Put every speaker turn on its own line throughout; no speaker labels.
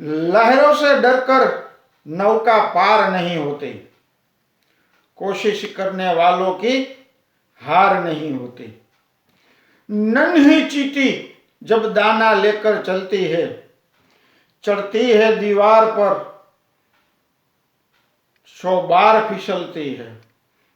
लहरों से डरकर नौका पार नहीं होती। कोशिश करने वालों की हार नहीं होती। नन्ही चीटी जब दाना लेकर चलती है, चढ़ती है दीवार पर, सौ बार फिसलती है।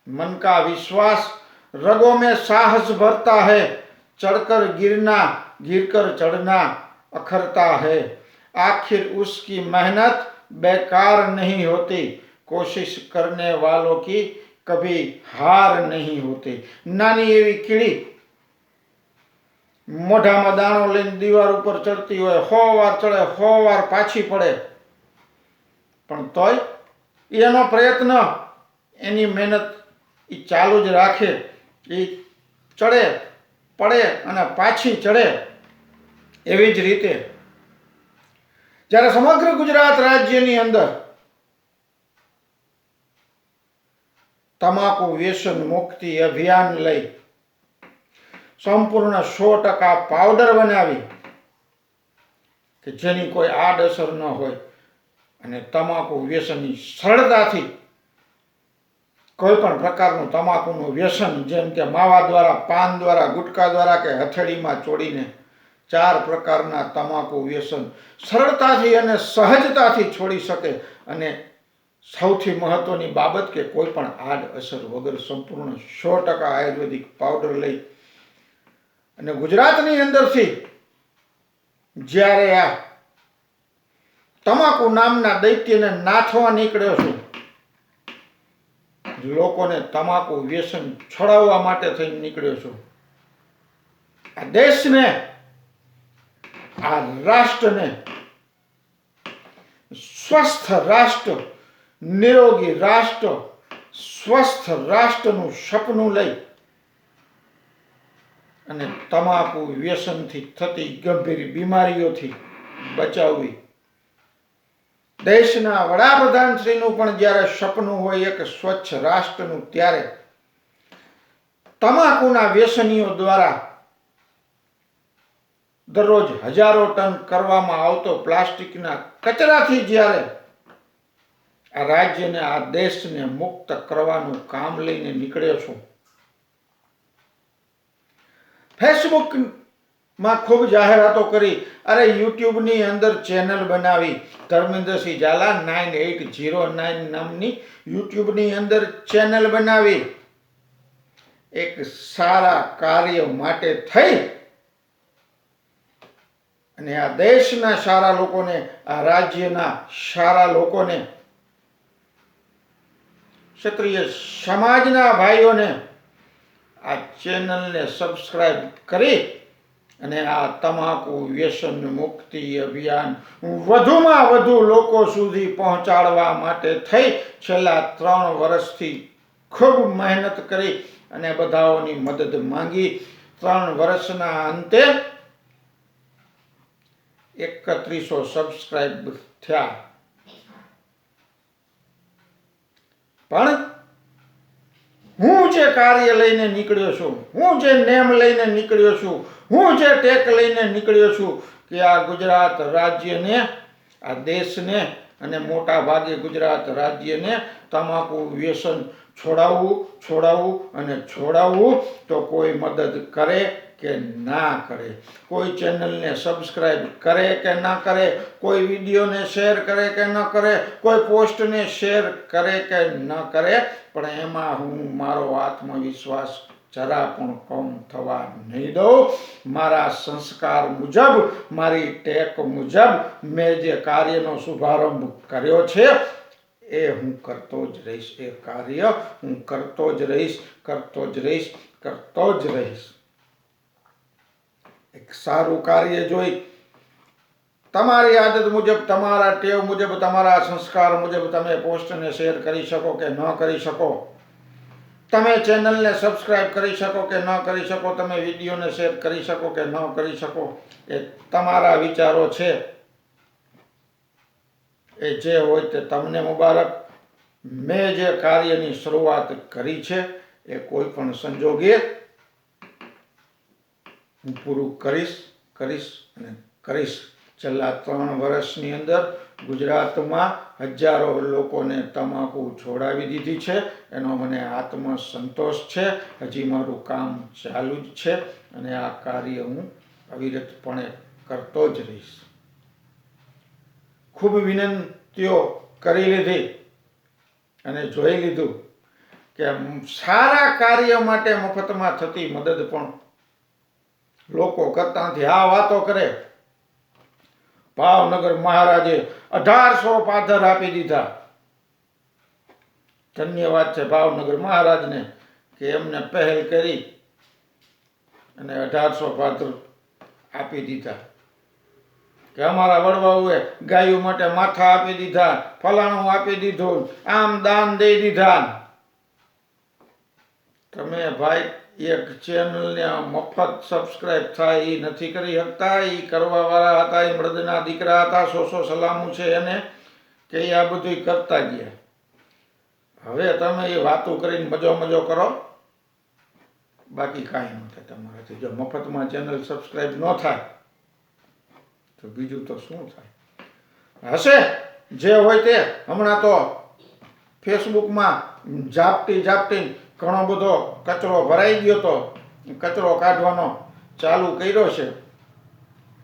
मन का विश्वास रगों में साहस भरता है, चढ़कर गिरना, गिरकर चढ़ना अखरता है। आखिर उसकी मेहनत बेकार नहीं होती कोशिश करने वालों की कभी હાર નહીં હોતી નાની એવી કીડી મોઢામાં દાણો લઈને દીવાર ઉપર ચડતી હોય હો વાર ચડે હો વાર પાછી પડે પણ તોય એનો પ્રયત્ન એની મહેનત એ ચાલુ જ રાખે એ ચડે પડે અને પાછી ચડે એવી જ રીતે જ્યારે સમગ્ર ગુજરાત રાજ્યની અંદર તમાકુ વ્યસન મુક્તિ અભિયાન લઈ સંપૂર્ણ સો ટકા પાવડર બનાવી કે જેની કોઈ આડઅસર ન હોય અને તમાકુ વ્યસનની સરળતાથી કોઈ પણ પ્રકારનું તમાકુનું વ્યસન જેમ કે માવા દ્વારા, પાન દ્વારા, ગુટકા દ્વારા કે હથેળીમાં ચોડીને ચાર પ્રકારના તમાકુ વ્યસન સરળતાથી અને સહજતાથી છોડી શકે. અને સૌથી મહત્વની બાબત કે કોઈ પણ આડ અસર વગર સંપૂર્ણ સો ટકા આયુર્વેદિક પાવડર લઈ અને ગુજરાતની અંદરથી જ્યારે આ તમાકુ નામના દૈત્યને નાથવા નીકળ્યો છું, લોકોને તમાકુ વ્યસન છોડાવવા માટે થઈને નીકળ્યો છું. આ દેશને આ રાષ્ટ્રને સ્વસ્થ રાષ્ટ્ર, નિરોગી રાષ્ટ્ર, સ્વસ્થ રાષ્ટ્રનું સપનું લઈ અને તમાકુ વ્યસનથી થતી ગંભીર બીમારીઓથી બચાવવી. દેશના વડાપ્રધાન શ્રીનું પણ જ્યારે સપનું હોય એક સ્વચ્છ રાષ્ટ્રનું, ત્યારે તમાકુના વ્યસનીઓ દ્વારા દરરોજ હજારો ટન કરવામાં આવતો પ્લાસ્ટિકના કચરાથી જ્યારે આ રાજ્યને, આ દેશને મુક્ત કરવાનું કામ લઈને નીકળ્યો છું. ફેસબુકમાં ખૂબ જાહેરાતો કરી, અરે યુટ્યુબની અંદર ચેનલ બનાવી. Dharmendrasinh Zala nine eight zero nine નામની યુટ્યુબની અંદર ચેનલ બનાવી. એક સારા કાર્ય માટે થઈ અને આ દેશના સારા લોકોને, આ રાજ્યના સારા લોકોને, ક્ષત્રિય સમાજના ભાઈઓને આ ચેનલને સબસ્ક્રાઈબ કરી અને આ તમાકુ વ્યસન મુક્તિ અભિયાન વધુમાં વધુ લોકો સુધી પહોંચાડવા માટે થઈ છેલ્લા ત્રણ વર્ષથી ખૂબ મહેનત કરી અને બધાઓની મદદ માંગી. ત્રણ વર્ષના અંતે એકત્રીસો સબસ્ક્રાઇબ થયા. પણ હું જે કાર્ય લઈને નીકળ્યો છું, હું જે નેમ લઈને નીકળ્યો છું, હું જે ટેક લઈને નીકળ્યો છું કે આ ગુજરાત રાજ્યને, આ દેશને અને મોટા ભાગે ગુજરાત રાજ્યને તમાકુ વ્યસન છોડાવવું છોડાવવું અને છોડાવવું તો કોઈ મદદ કરે કે ના કરે. કોઈ ચેનલને સબસ્ક્રાઈબ કરે કે ના કરે, કોઈ વિડીયોને શેર કરે કે ન કરે, કોઈ પોસ્ટને શેર કરે કે ન કરે, પણ એમાં હું મારો આત્મવિશ્વાસ જરા પણ કમ થવા નહીં દઉં. મારા સંસ્કાર મુજબ, મારી ટેક મુજબ મેં જે કાર્યનો શુભારંભ કર્યો છે, એ હું કરતો જ રહીશ. એ કાર્ય હું કરતો જ રહીશ, કરતો જ રહીશ, કરતો જ રહીશ. એક સારું કાર્ય જોઈ. તમારી આદત મુજબ, તમારા ટેવ મુજબ, તમારા સંસ્કાર મુજબ તમે પોસ્ટને શેર કરી શકો કે ન કરી શકો. તમે ચેનલને સબસ્ક્રાઈબ કરી શકો કે ન કરી શકો, તમે વિડીયોને શેર કરી શકો કે ન કરી શકો, એ તમારા વિચારો છે. એ જે હોય તે તમને મુબારક. મેં જે કાર્યની શરૂઆત કરી છે, એ કોઈ પણ સંજોગે હું પૂરું કરીશ કરીશ અને કરીશ. છેલ્લા ત્રણ વર્ષની અંદર ગુજરાતમાં હજારો લોકોને તમાકુ છોડાવી દીધી છે. એનો મને આત્મસંતોષ છે. હજી મારું કામ ચાલુ જ છે અને આ કાર્ય હું અવિરતપણે કરતો જ રહીશ. ખૂબ વિનંતીઓ કરી લીધી અને જોઈ લીધું કે સારા કાર્ય માટે મફતમાં થતી મદદ પણ લોકો કરતા નથી આ વાતો કરે. ભાવનગર મહારાજે અઢારસો પાથર આપી દીધા. ધન્યવાદ છે ભાવનગર મહારાજને કે એમને પહેલ કરી અને અઢારસો પાથર આપી દીધા. કે અમારા વડવાઓએ ગાયો માટે માથા આપી દીધા, ફલાણું આપી દીધું, આમ દાન દઈ દીધા. તમે ભાઈ એક ચેનલને મફત સબસ્ક્રાઇબ થાય એ નથી કરી શકતા એ કરવાવાળા હતા એ મૃદના દીકરા હતા સો સો સલામું છે એને કે એ આ બધું કરતા ગયા. હવે તમે એ વાતો કરીને મજો મજો કરો. બાકી કાંઈ ન થાય તમારાથી જો મફતમાં ચેનલ સબસ્ક્રાઇબ ન થાય, તો બીજું તો શું થાય? હશે, જે હોય તે. હમણાં તો ફેસબુકમાં ઝાપટી ઝાપટી ઘણો બધો કચરો ભરાઈ ગયો તો કચરો કાઢવાનો ચાલુ કર્યો છે.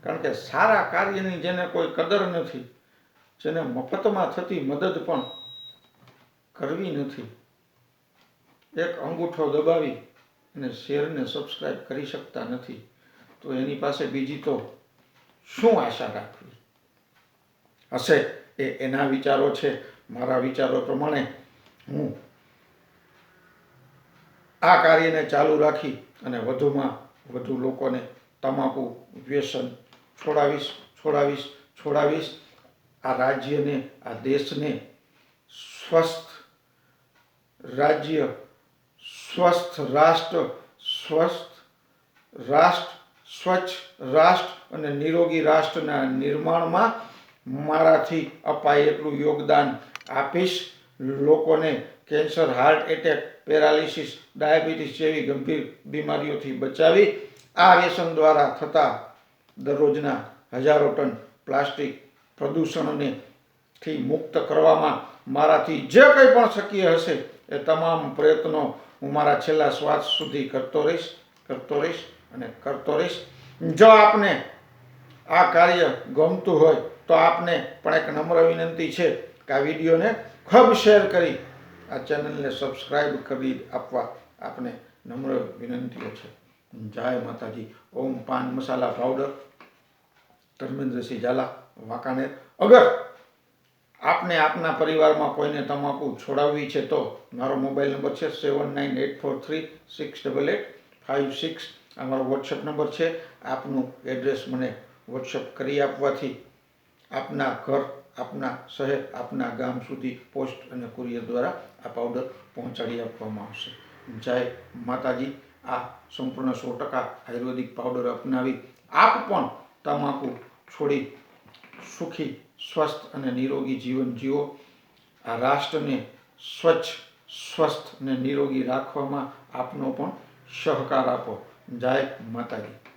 કારણ કે સારા કાર્યની જેને કોઈ કદર નથી, જેને મફતમાં થતી મદદ પણ કરવી નથી. એક અંગૂઠો દબાવી અને શેરને સબસ્ક્રાઈબ કરી શકતા નથી. તો એની પાસે બીજી તો શું આશા રાખવી? હશે એ એના વિચારો છે. મારા વિચારો પ્રમાણે હું આ કાર્યને ચાલુ રાખી અને વધુમાં વધુ લોકોને તમાકુ વ્યસન છોડાવીશ છોડાવીશ છોડાવીશ. આ રાજ્યને, આ દેશને સ્વસ્થ રાજ્ય, સ્વસ્થ રાષ્ટ્ર સ્વસ્થ રાષ્ટ્ર, સ્વચ્છ રાષ્ટ્ર અને નિરોગી રાષ્ટ્રના નિર્માણમાં મારાથી અપાય એટલું યોગદાન આપીશ. લોકોને cancer, heart attack, paralysis, diabetes જેવી ગંભીર બીમારીઓથી બચાવી આ વ્યસન દ્વારા થતા દરરોજના હજારો ટન પ્લાસ્ટિક પ્રદૂષણને થી મુક્ત કરવામાં મારાથી જે કંઈ પણ શક્ય હશે એ તમામ પ્રયત્નો હું મારા છેલ્લા શ્વાસ સુધી કરતો રહીશ કરતો રહીશ અને કરતો રહીશ. જો આપને આ કાર્ય ગમતું હોય તો આપને પણ એક નમ્ર વિનંતી છે કે આ વિડીયોને ખૂબ શેર કરી આ ચેનલને સબસ્ક્રાઈબ કરી આપવા આપને નમ્ર વિનંતીઓ છે. જય માતાજી. ઓમ પાન મસાલા પાવડર. ધર્મેન્દ્રસિંહ ઝાલા, વાંકાનેર. અગર આપને આપના પરિવારમાં કોઈને તમાકુ છોડાવવી છે તો મારો મોબાઈલ નંબર છે seven nine eight four three six double eight five six. આ મારો વોટ્સઅપ નંબર છે. આપનું એડ્રેસ મને વોટ્સઅપ કરી આપવાથી આપના ઘર આપના શહેર, આપના ગામ સુધી પોસ્ટ અને કુરિયર દ્વારા આ પાવડર પહોંચાડી આપવામાં આવશે. જય માતાજી. આ સંપૂર્ણ સો ટકા આયુર્વેદિક પાવડર અપનાવી આપ પણ તમાકુ છોડી સુખી, સ્વસ્થ અને નિરોગી જીવન જીવો. આ રાષ્ટ્રને સ્વચ્છ, સ્વસ્થ અને નિરોગી રાખવામાં આપનો પણ સહકાર આપો. જય માતાજી.